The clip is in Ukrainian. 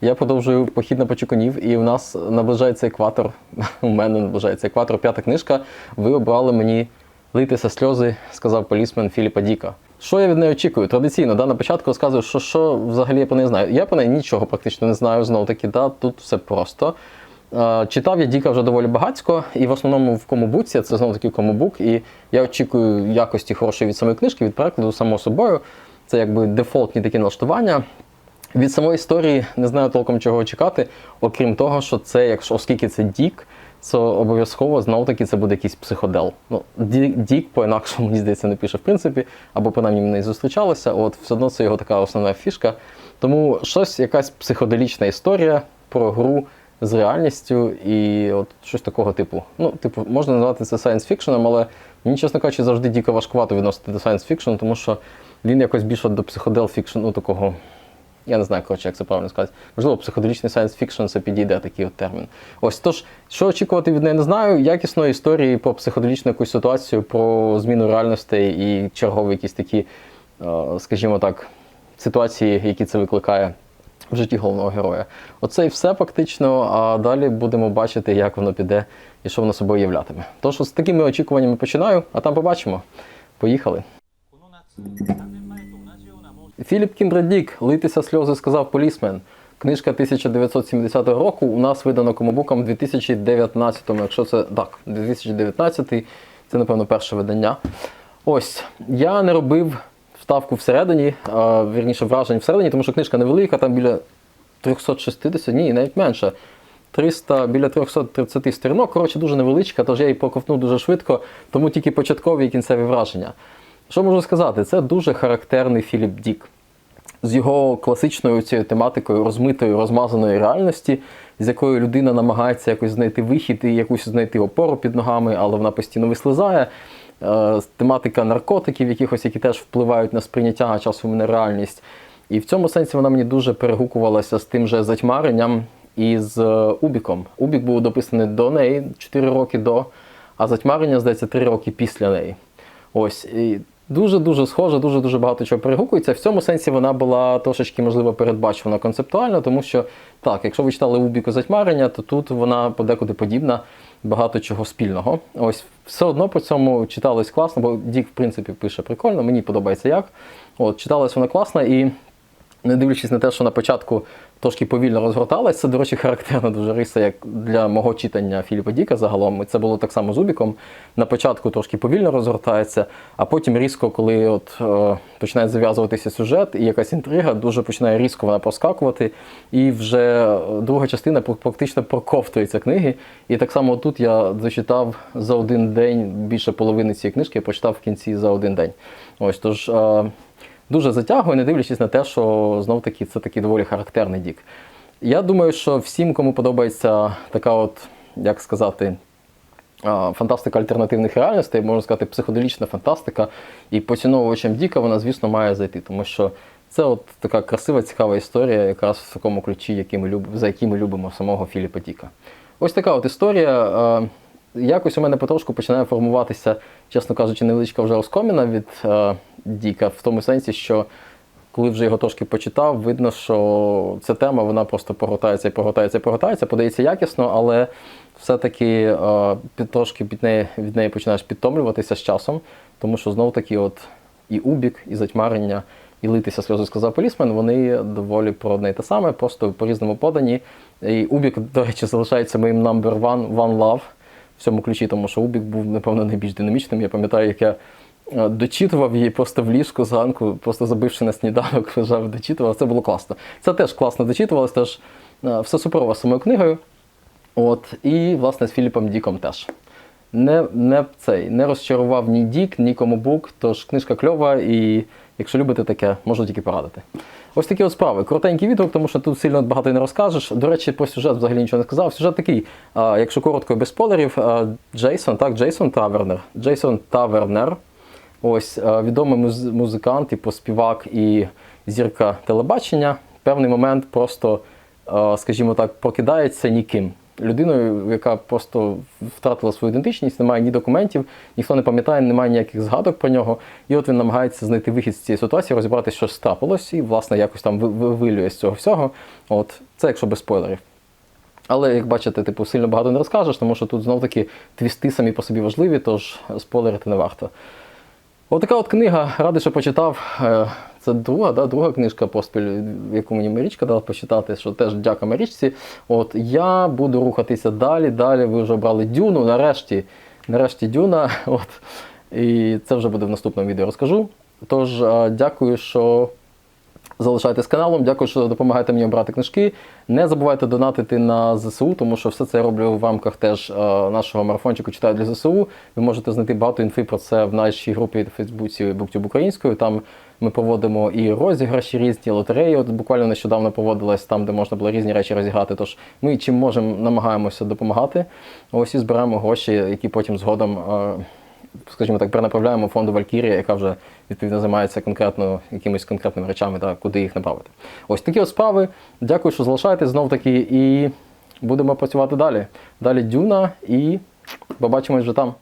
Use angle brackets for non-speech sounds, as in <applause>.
Я продовжую похід на почукунів, і у нас наближається екватор. <laughs> У мене наближається екватор, п'ята книжка. Ви обрали мені литися сльози, сказав полісмен Філіпа Діка. Що я від неї очікую? Традиційно, да, на початку розказую, що, що взагалі я про неї знаю. Я про неї нічого практично не знаю. Знову таки, да, тут все просто. Читав я Діка вже доволі багатько, і в основному в комобуці, це знову таки комобук, і я очікую якості хорошої від самої книжки, від перекладу, само собою. Це якби дефолтні такі налаштування. Від самої історії не знаю толком чого чекати, окрім того, що це, якщо оскільки це Дік, то обов'язково знову таки це буде якийсь психодел. Ну, Дік, по-інакшому, мені здається, не пише в принципі, або принаймні не зустрічалися. От все одно це його така основна фішка. Тому щось, якась психоделічна історія про гру з реальністю і от щось такого типу. Ну, типу, можна назвати це science fiction, але мені, чесно кажучи, завжди дико важкувато відносити до science fiction, тому що він якось більше до психодел фікшн, ну такого. Я не знаю, коротше, як це правильно сказати. Можливо, психоделічний science fiction це підійде такий от термін. Ось тож, що очікувати від неї, не знаю. Якісної історії про психоделічну якусь ситуацію, про зміну реальностей і чергові якісь такі, е, скажімо так, ситуації, які це викликає в житті головного героя. Оце і все фактично. А далі будемо бачити, як воно піде і що воно собою являтиме. Тож з такими очікуваннями починаю, а там побачимо. Поїхали. Філіп Кіндредік, литися сльози, сказав полісмен. Книжка 1970 року у нас видано комобуком у 2019, якщо це так, 2019, це, напевно, перше видання. Ось, я не робив вставку всередині, а, вірніше вражень всередині, тому що книжка невелика, там біля 360, ні, навіть менше. 300, біля 330 сторінок, коротше, дуже невеличка, тож я її проковтнув дуже швидко, тому тільки початкові і кінцеві враження. Що можу сказати? Це дуже характерний Філіп Дік з його класичною цією тематикою розмитої, розмазаної реальності, з якою людина намагається якось знайти вихід і якусь знайти опору під ногами, але вона постійно вислизає. Е, тематика наркотиків, якихось, які теж впливають на сприйняття а часом на реальність. І в цьому сенсі вона мені дуже перегукувалася з тим же затьмаренням і з е, Убіком. Убік був дописаний до неї 4 роки до, а затьмарення, здається, 3 роки після неї. Ось. Дуже-дуже схоже, дуже-дуже багато чого перегукується. В цьому сенсі вона була трошечки, можливо, передбачена концептуально, тому що так, якщо ви читали Убіку затьмарення, то тут вона подекуди подібна, багато чого спільного. Ось все одно по цьому читалось класно, бо Дік, в принципі, пише прикольно, мені подобається як. От, читалась вона класно і. Не дивлячись на те, що на початку трошки повільно розгорталась, це, до речі, характерна дуже риса, як для мого читання Філіпа Діка загалом. І це було так само з Убіком. На початку трошки повільно розгортається, а потім різко, коли от, е, починає зав'язуватися сюжет і якась інтрига, дуже починає різко вона проскакувати. І вже е, друга частина практично проковтується книги. І так само тут я зачитав за один день більше половини цієї книжки, я прочитав в кінці за один день. Ось тож. Е, дуже затягує, не дивлячись на те, що знов таки це такий доволі характерний дік. Я думаю, що всім, кому подобається така, от, як сказати, фантастика альтернативних реальностей, можна сказати, психоделічна фантастика, і поціновувачам Діка вона, звісно, має зайти, тому що це от така красива, цікава історія, якраз в такому ключі, який ми люб... за який ми любимо самого Філіпа Діка. Ось така от історія. Якось у мене потрошку починає формуватися, чесно кажучи, невеличка вже розкоміна від е, Діка, в тому сенсі, що коли вже його трошки почитав, видно, що ця тема вона просто погортається і погортається і погортається, подається якісно, але все-таки е, під, трошки від неї, від неї починаєш підтомлюватися з часом, тому що знову таки от і Убік, і затьмарення, і литися сльози сказав полісмен, вони доволі про одне й те саме, просто по-різному подані. І Убік, до речі, залишається моїм number one, one love в цьому ключі, тому що Убік був, напевно, найбільш динамічним. Я пам'ятаю, як я е, дочитував її просто в ліжку зранку, просто забивши на сніданок, <laughs> лежав, дочитував. Це було класно. Це теж класно дочитувалось, теж е, все суперово самою книгою. От, і, власне, з Філіпом Діком теж. Не, не, цей, не розчарував ні Дік, ні Комобук, тож книжка кльова, і якщо любите таке, можу тільки порадити. Ось такі от справи. Коротенький відгук, тому що тут сильно багато не розкажеш. До речі, про сюжет взагалі нічого не сказав. Сюжет такий, якщо коротко без спойлерів, Джейсон, так, Джейсон Тавернер. Джейсон Тавернер. Ось відомий муз- музикант, типу співак і зірка телебачення. Певний момент просто, скажімо так, прокидається ніким. Людиною, яка просто втратила свою ідентичність, немає ні документів, ніхто не пам'ятає, немає ніяких згадок про нього. І от він намагається знайти вихід з цієї ситуації, розібратися, що ж трапилось, і, власне, якось там ви- вивилює з цього всього. От це якщо без спойлерів. Але як бачите, типу, сильно багато не розкажеш, тому що тут знов таки твісти самі по собі важливі, тож спойлерити не варто. Отака от книга, радий, що почитав. Це друга, да, друга книжка поспіль, яку мені Марічка дала почитати, що теж дяка Марічці. От я буду рухатися далі. Далі ви вже обрали Дюну. Нарешті, нарешті Дюна. <laughs> От. І це вже буде в наступному відео розкажу. Тож, дякую, що залишайтесь каналом. Дякую, що допомагаєте мені обрати книжки. Не забувайте донатити на ЗСУ, тому що все це я роблю в рамках теж е, нашого марафончику читаю для ЗСУ. Ви можете знайти багато інфи про це в нашій групі в Фейсбуці BookTube українською. Там ми проводимо і розіграші різні лотереї. От буквально нещодавно проводилась там, де можна було різні речі розіграти. Тож ми чим можемо намагаємося допомагати. Ось і збираємо гроші, які потім згодом. Скажімо так, перенаправляємо фонду Валькірія, яка вже відповідно займається конкретно якимись конкретними речами та куди їх направити. Ось такі от справи. Дякую, що залишаєтесь знов таки, і будемо працювати далі. Далі Дюна і побачимось вже там.